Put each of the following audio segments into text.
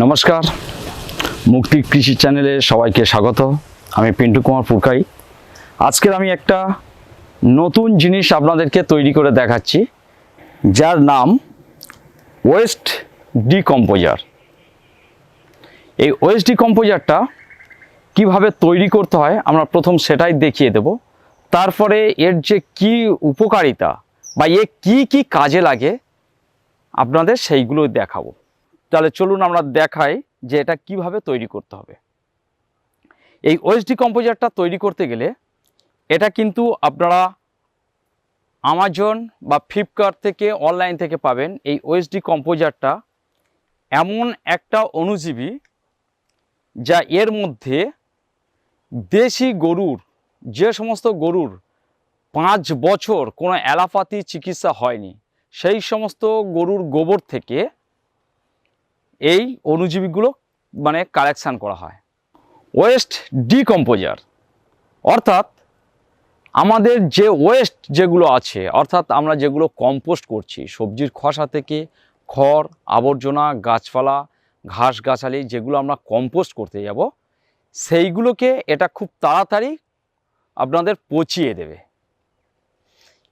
নমস্কার। মুক্তি কৃষি চ্যানেলে সবাইকে স্বাগত। আমি পিন্টু কুমার পুরকাই। আজকের আমি একটা নতুন জিনিস আপনাদেরকে তৈরি করে দেখাচ্ছি, যার নাম ওয়েস্ট ডিকম্পোজার এই ওয়েস্ট ডিকম্পোজারটা কীভাবে তৈরি করতে হয়, আমরা প্রথম সেটাই দেখিয়ে দেব। তারপরে এর যে কি উপকারিতা বা এ কি কি কাজে লাগে, আপনাদের সেইগুলো দেখাবো। তাহলে চলুন আমরা দেখাই যে এটা কীভাবে তৈরি করতে হবে। এই ওএসডি কম্পোজারটা তৈরি করতে গেলে এটা কিন্তু আপনারা আমাজন বা ফ্লিপকার্ট থেকে অনলাইন থেকে পাবেন এই ওএসডি কম্পোজারটা এমন একটা অনুজীবী যা এর মধ্যে দেশি গরুর, যে সমস্ত গরুর পাঁচ বছর কোনো অ্যালাপাতি চিকিৎসা হয়নি, সেই সমস্ত গরুর গোবর থেকে এই অণুজীবীগুলো মানে কালেকশান করা হয়। ওয়েস্ট ডিকম্পোজার অর্থাৎ আমাদের যে ওয়েস্ট যেগুলো আছে, অর্থাৎ আমরা যেগুলো কম্পোস্ট করছি, সবজির খসা থেকে খড়, আবর্জনা, গাছপালা, ঘাস গাছালি যেগুলো আমরা কম্পোস্ট করতে যাব, সেইগুলোকে এটা খুব তাড়াতাড়ি আপনাদের পচিয়ে দেবে।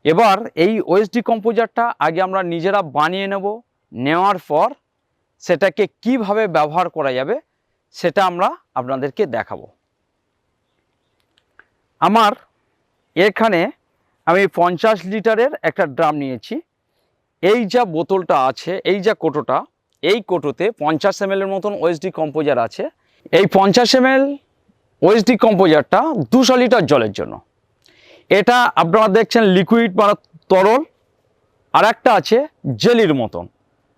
এবার এই ওয়েস্ট ডিকম্পোজারটা আগে আমরা নিজেরা বানিয়ে নেব, নেওয়ার পর সেটাকে কীভাবে ব্যবহার করা যাবে সেটা আমরা আপনাদেরকে দেখাবো। আমার এখানে আমি পঞ্চাশ লিটারের একটা ড্রাম নিয়েছি। এই যা বোতলটা আছে, এই যা কোটোটা, এই কোটোতে পঞ্চাশ এম এর মতন ওএসডি কম্পোজার আছে। এই পঞ্চাশ এম এল ওএসডি কম্পোজারটা দুশো লিটার জলের জন্য। এটা আপনারা দেখছেন লিকুইড মানে তরল। আর একটা আছে জেলির মতন।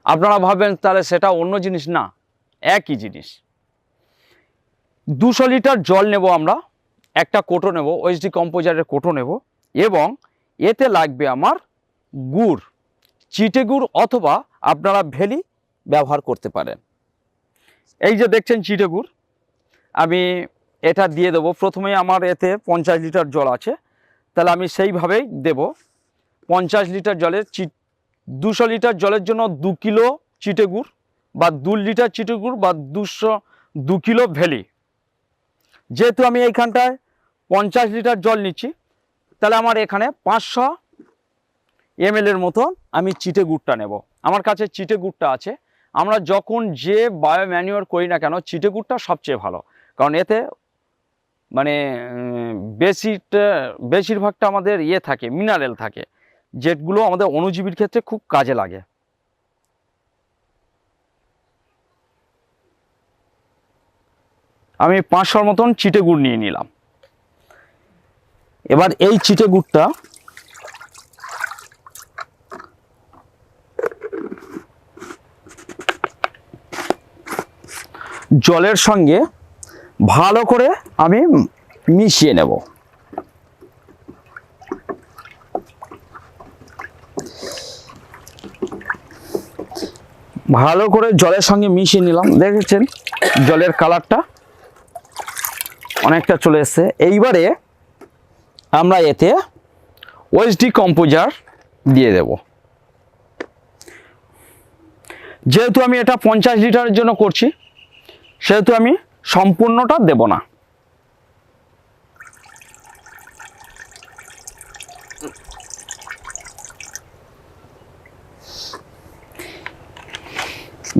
আপনারা ভাবেন তাহলে সেটা অন্য জিনিস না, একই জিনিস। দুশো লিটার জল নেব আমরা, একটা কোটো নেব ওএসডি কম্পোজারের কোটো নেব, এবং এতে লাগবে আমার গুড়, চিটে গুড় অথবা আপনারা ভেলি ব্যবহার করতে পারেন। এই যে দেখছেন চিটে গুড়, আমি এটা দিয়ে দেবো। প্রথমেই আমার এতে পঞ্চাশ লিটার জল আছে, তাহলে আমি সেইভাবেই দেব। পঞ্চাশ লিটার জলের চি দুশো লিটার জলের জন্য দু কিলো চিটে গুড় বা দু লিটার চিটে গুড় বা দুশো, দু কিলো ভেলি। যেহেতু আমি এইখানটায় পঞ্চাশ লিটার জল নিচ্ছি, তাহলে আমার এখানে পাঁচশো এম এর মতন আমি চিটে গুড়টা নেব। আমার কাছে চিটে গুড়টা আছে। আমরা যখন যে বায়ো ম্যানিওর করি না কেন, চিটে গুড়টা সবচেয়ে ভালো। কারণ এতে মানে বেশিটা, বেশিরভাগটা আমাদের ইয়ে থাকে, মিনারেল থাকে। যেগুলো আমাদের অণুজীবীর ক্ষেত্রে খুব কাজে লাগে। আমি পাঁচশোর মতন চিটে গুড় নিয়ে নিলাম। এবার এই চিটে গুড়টা জলের সঙ্গে ভালো করে আমি মিশিয়ে নেব। ভালো করে জলের সঙ্গে মিশিয়ে নিলাম। দেখেছেন? জলের কালারটা অনেকটা চলে এসছে। এইবারে আমরা এতে ওএসডি কম্পোজার দিয়ে দেব। যেহেতু আমি এটা পঞ্চাশ লিটারের জন্য করছি, সেহেতু আমি সম্পূর্ণটা দেব না।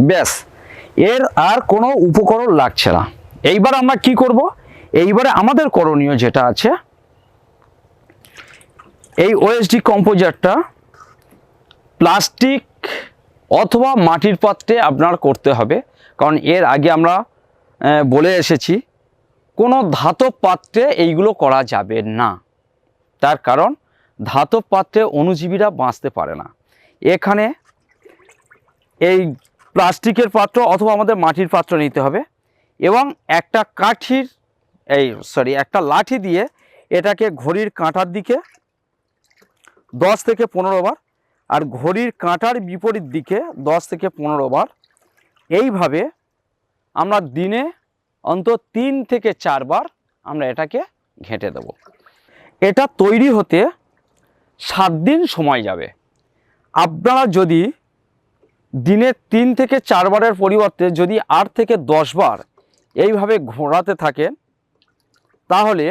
ব্যাস, এর আর কোনো উপকরণ লাগছে না। এইবার আমরা কি করব? এইবারে আমাদের করণীয় যেটা আছে, এই ওএসডি কম্পোজারটা প্লাস্টিক অথবা মাটির পাত্রে আপনার করতে হবে। কারণ এর আগে আমরা বলে এসেছি, কোনো ধাতব পাত্রে এইগুলো করা যাবে না। তার কারণ, ধাতব পাত্রে অণুজীবীরা বাঁচতে পারে না। এখানে এই প্লাস্টিকের পাত্র অথবা আমাদের মাটির পাত্র নিতে হবে এবং একটা কাঠির, এই সরি একটা লাঠি দিয়ে এটাকে ঘড়ির কাঁটার দিকে দশ থেকে পনেরো বার আর ঘড়ির কাঁটার বিপরীত দিকে দশ থেকে পনেরো বার। এইভাবে আমরা দিনে অন্তত তিন থেকে চারবার আমরা এটাকে ঘেঁটে দেব। এটা তৈরি হতে সাত দিন সময় যাবে। আপনারা যদি দিনে তিন থেকে চারবারের পরিবর্তে যদি আট থেকে দশ বার এইভাবে ঘোরাতে থাকেন তাহলে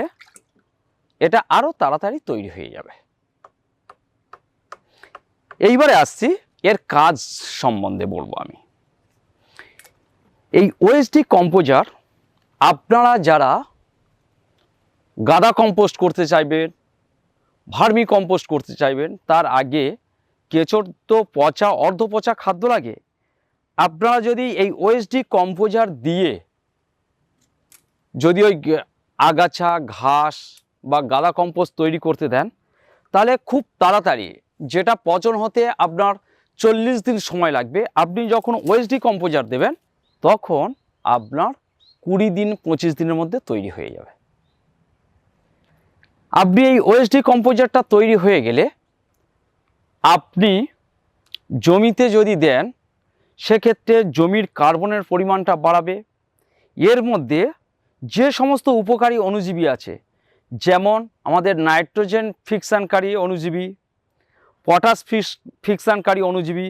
এটা আরও তাড়াতাড়ি তৈরি হয়ে যাবে। এইবারে আসছি, এর কাজ সম্বন্ধে বলব আমি। এই ওএসডি কম্পোজার আপনারা যারা গাদা কম্পোস্ট করতে চাইবেন, ভার্মি কম্পোস্ট করতে চাইবেন, তার আগে কেঁচোর তো পচা, অর্ধ পচা খাদ্য লাগে। আপনারা যদি এই ওএসডি কম্পোজার দিয়ে যদি ওই আগাছা, ঘাস বা গাদা কম্পোজ তৈরি করতে দেন, তাহলে খুব তাড়াতাড়ি যেটা পচন হতে আপনার চল্লিশ দিন সময় লাগবে, আপনি যখন ওএসডি কম্পোজার দেবেন, তখন আপনার কুড়ি দিন, পঁচিশ দিনের মধ্যে তৈরি হয়ে যাবে। আপনি এই ওএসডি কম্পোজারটা তৈরি হয়ে গেলে আপনি জমিতে যদি দেন, সেক্ষেত্রে জমির কার্বনের পরিমাণটা বাড়াবে। এর মধ্যে যে সমস্ত উপকারী অণুজীবী আছে, যেমন আমাদের নাইট্রোজেন ফিক্সানকারী অণুজীবী পটাশ ফিক্স ফিকশানকারী অণুজীবী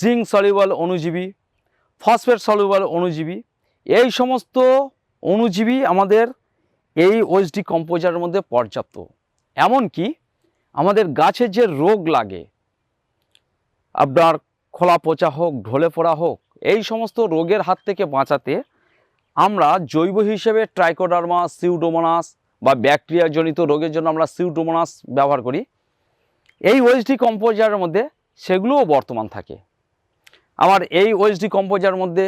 জিঙ্ক সলিউবল অণুজীবী ফসফেট সলিউবল অণুজীবী এই সমস্ত অণুজীবী আমাদের এই ওএসডি কম্পোজারের মধ্যে পর্যাপ্ত। এমনকি আমাদের গাছের যে রোগ লাগে আপনার খোলা পচা হোক, ঢলে পড়া হোক, এই সমস্ত রোগের হাত থেকে বাঁচাতে আমরা জৈব হিসেবে ট্রাইকোডার্মা, সিউডোমোনাস বা ব্যাকটেরিয়া জনিত রোগের জন্য আমরা সিউডোমোনাস ব্যবহার করি। এই ওএসডি কম্পোজারের মধ্যে সেগুলোও বর্তমান থাকে। আমার এই ওএসডি কম্পোজারের মধ্যে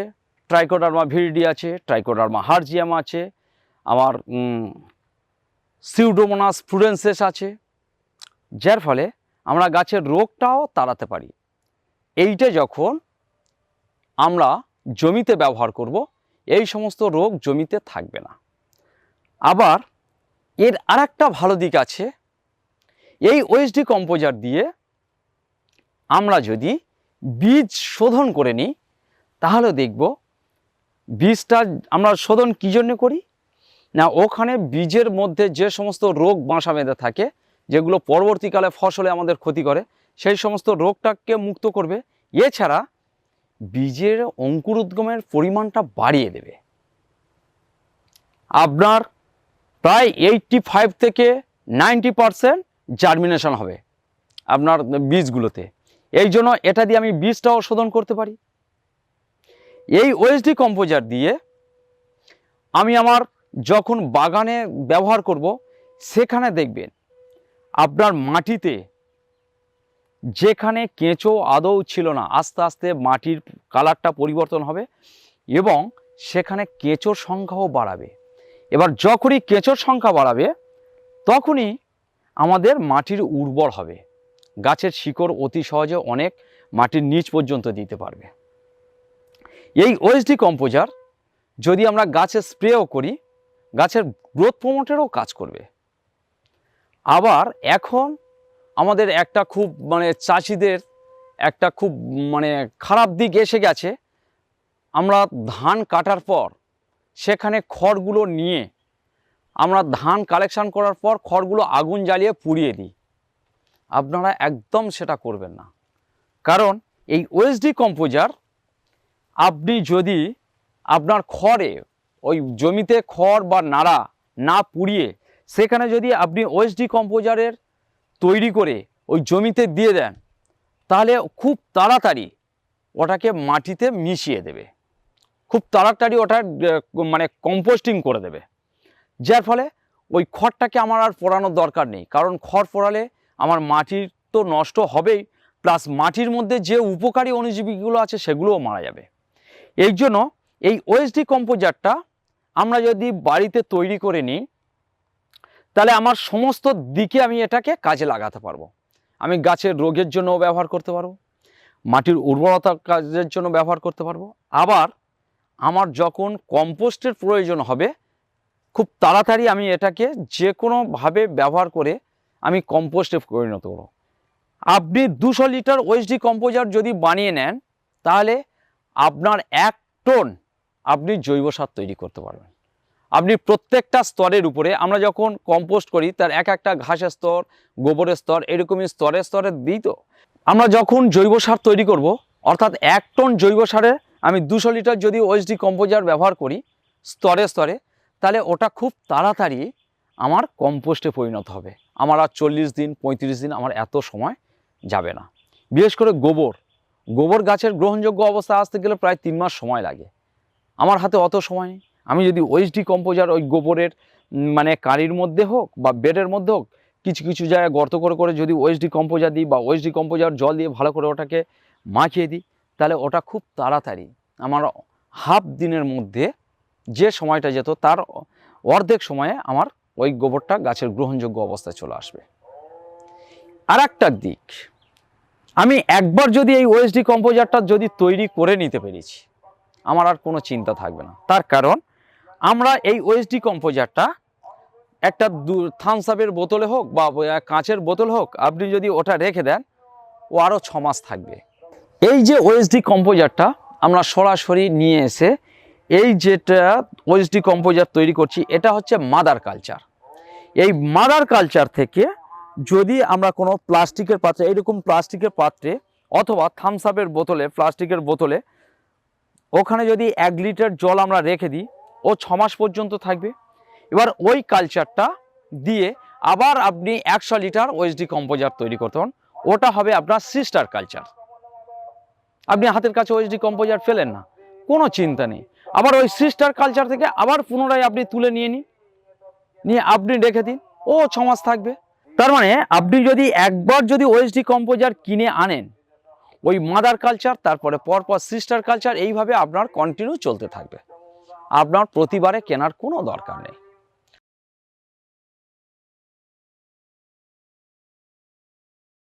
ট্রাইকোডার্মা ভিরিডি আছে, ট্রাইকোডার্মা হার্জিয়াম আছে আমার সিউডোমোনাস ফ্লুরেন্সেস আছে। যার ফলে আমরা গাছের রোগটাও তাড়াতে পারি। এইটা যখন আমরা জমিতে ব্যবহার করব, এই সমস্ত রোগ জমিতে থাকবে না। আবার এর আরেকটা ভালো দিক আছে, এই ওএসডি কম্পোজার দিয়ে আমরা যদি বীজ শোধন করে নিই, তাহলে দেখব বীজটা আমরা শোধন কী জন্য করি? না, ওখানে বীজের মধ্যে যে সমস্ত রোগ বাসা বেঁধে থাকে যেগুলো পরবর্তীকালে ফসলে আমাদের ক্ষতি করে, সেই সমস্ত রোগটাকে মুক্ত করবে। এছাড়া বীজের অঙ্কুর উদ্গমের পরিমাণটা বাড়িয়ে দেবে। আপনার প্রায় এইটটি ফাইভ থেকে নাইনটি পারসেন্ট জার্মিনেশন হবে আপনার বীজগুলোতে। এই জন্য এটা দিয়ে আমি বীজটাও শোধন করতে পারি। এই ওএসডি কম্পোজার দিয়ে আমি আমার যখন বাগানে ব্যবহার করব, সেখানে দেখবেন আপনার মাটিতে যেখানে কেঁচো আদৌ ছিল না, আস্তে আস্তে মাটির কালারটা পরিবর্তন হবে এবং সেখানে কেঁচোর সংখ্যাও বাড়াবে। এবার যখনই কেঁচোর সংখ্যা বাড়াবে, তখনই আমাদের মাটির উর্বর হবে। গাছের শিকড় অতি সহজে অনেক মাটির নিচ পর্যন্ত দিতে পারবে। এই ওএসডি কম্পোজার যদি আমরা গাছে স্প্রেও করি, গাছের গ্রোথ প্রমোটেরও কাজ করবে। আবার এখন আমাদের একটা খুব মানে চাষিদের একটা খুব মানে খারাপ দিক এসে গেছে। আমরা ধান কাটার পর সেখানে খড়গুলো নিয়ে আমরা ধান কালেকশন করার পর খড়গুলো আগুন জ্বালিয়ে পুড়িয়ে দিই। আপনারা একদম সেটা করবেন না। কারণ এই ওএসডি কম্পোজার আপনি যদি আপনার খড়ে, ওই জমিতে খড় বা নাড়া না পুড়িয়ে সেখানে যদি আপনি ওএসডি কম্পোজারের তৈরি করে ওই জমিতে দিয়ে দেন, তাহলে খুব তাড়াতাড়ি ওটাকে মাটিতে মিশিয়ে দেবে। খুব তাড়াতাড়ি ওটা মানে কম্পোস্টিং করে দেবে। যার ফলে ওই খড়টাকে আমার আর পোড়ানোর দরকার নেই, কারণ খড় পোড়ালে আমার মাটির তো নষ্ট হবেই প্লাস মাটির মধ্যে যে উপকারী অনুজীবীগুলো আছে সেগুলোও মারা যাবে। এই জন্য এই ওএসডি কম্পোজারটা আমরা যদি বাড়িতে তৈরি করে নিই তাহলে আমার সমস্ত দিকে আমি এটাকে কাজে লাগাতে পারব। আমি গাছের রোগের জন্য ব্যবহার করতে পারব, মাটির উর্বরতা কাজের জন্য ব্যবহার করতে পারব। আবার আমার যখন কম্পোস্টের প্রয়োজন হবে, খুব তাড়াতাড়ি আমি এটাকে যে কোনোভাবে ব্যবহার করে আমি কম্পোস্টে পরিণত করব। আপনি দুশো লিটার ওএসডি কম্পোজার যদি বানিয়ে নেন, তাহলে আপনার এক টন আপনি জৈব সার তৈরি করতে পারবেন। আপনি প্রত্যেকটা স্তরের উপরে আমরা যখন কম্পোস্ট করি, তার এক একটা ঘাসের স্তর, গোবরের স্তর, এরকমই স্তরে স্তরে দিই তো। আমরা যখন জৈব সার তৈরি করব, অর্থাৎ এক টন জৈব সারে আমি দুশো লিটার যদি ওএসডি কম্পোজার ব্যবহার করি স্তরে স্তরে, তাহলে ওটা খুব তাড়াতাড়ি আমার কম্পোস্টে পরিণত হবে। আমার আর চল্লিশ দিন, পঁয়ত্রিশ দিন আমার এত সময় যাবে না। বিশেষ করে গোবর। গোবর গাছের গ্রহণযোগ্য অবস্থা আসতে গেলে প্রায় তিন মাস সময় লাগে। আমার হাতে অত সময় নেই। আমি যদি ওএসডি কম্পোজার ওই গোবরের মানে কাঁড়ির মধ্যে হোক বা বেডের মধ্যে হোক, কিছু কিছু জায়গায় গর্ত করে করে যদি ওএসডি কম্পোজার দিই বা ওএসডি কম্পোজার জল দিয়ে ভালো করে ওটাকে মাখিয়ে দিই, তাহলে ওটা খুব তাড়াতাড়ি আমার হাফ দিনের মধ্যে যে সময়টা যেত, তার অর্ধেক সময়ে আমার ওই গোবরটা গাছের গ্রহণযোগ্য অবস্থায় চলে আসবে। আর একটা দিক, আমি একবার যদি এই ওএসডি কম্পোজারটা যদি তৈরি করে নিতে পেরেছি, আমার আর কোনো চিন্তা থাকবে না। তার কারণ আমরা এই ওএসডি কম্পোজারটা একটা দু থামস আপের বোতলে হোক বা কাঁচের বোতল হোক, আপনি যদি ওটা রেখে দেন, ও আরও ছ মাস থাকবে। এই যে ওএসডি কম্পোজারটা আমরা সরাসরি নিয়ে এসে এই যেটা ওএসডি কম্পোজার তৈরি করছি, এটা হচ্ছে মাদার কালচার এই মাদার কালচার থেকে যদি আমরা কোনো প্লাস্টিকের পাত্রে, এইরকম প্লাস্টিকের পাত্রে অথবা থামস আপের বোতলে, প্লাস্টিকের বোতলে, ওখানে যদি এক লিটার জল আমরা রেখে দিই ও ছ মাস পর্যন্ত থাকবে। এবার ওই কালচারটা দিয়ে আবার আপনি একশো লিটার ওএসডি কম্পোজার তৈরি করতে ওটা হবে আপনার সিস্টার কালচার আপনি হাতের কাছে ওএসডি কম্পোজার ফেলেন না, কোনো চিন্তা নেই। আবার ওই সিস্টার কালচার থেকে আবার পুনরায় আপনি তুলে নিয়ে নিন। নিয়ে আপনি রেখে দিন, ও ছ মাস থাকবে। তার মানে আপনি যদি একবার যদি ওএসডি কম্পোজার কিনে আনেন, ওই মাদার কালচার তারপরে পরপর সিস্টার কালচার এইভাবে আপনার কন্টিনিউ চলতে থাকবে। আপনার প্রতিবারে কেনার কোনো দরকার নেই।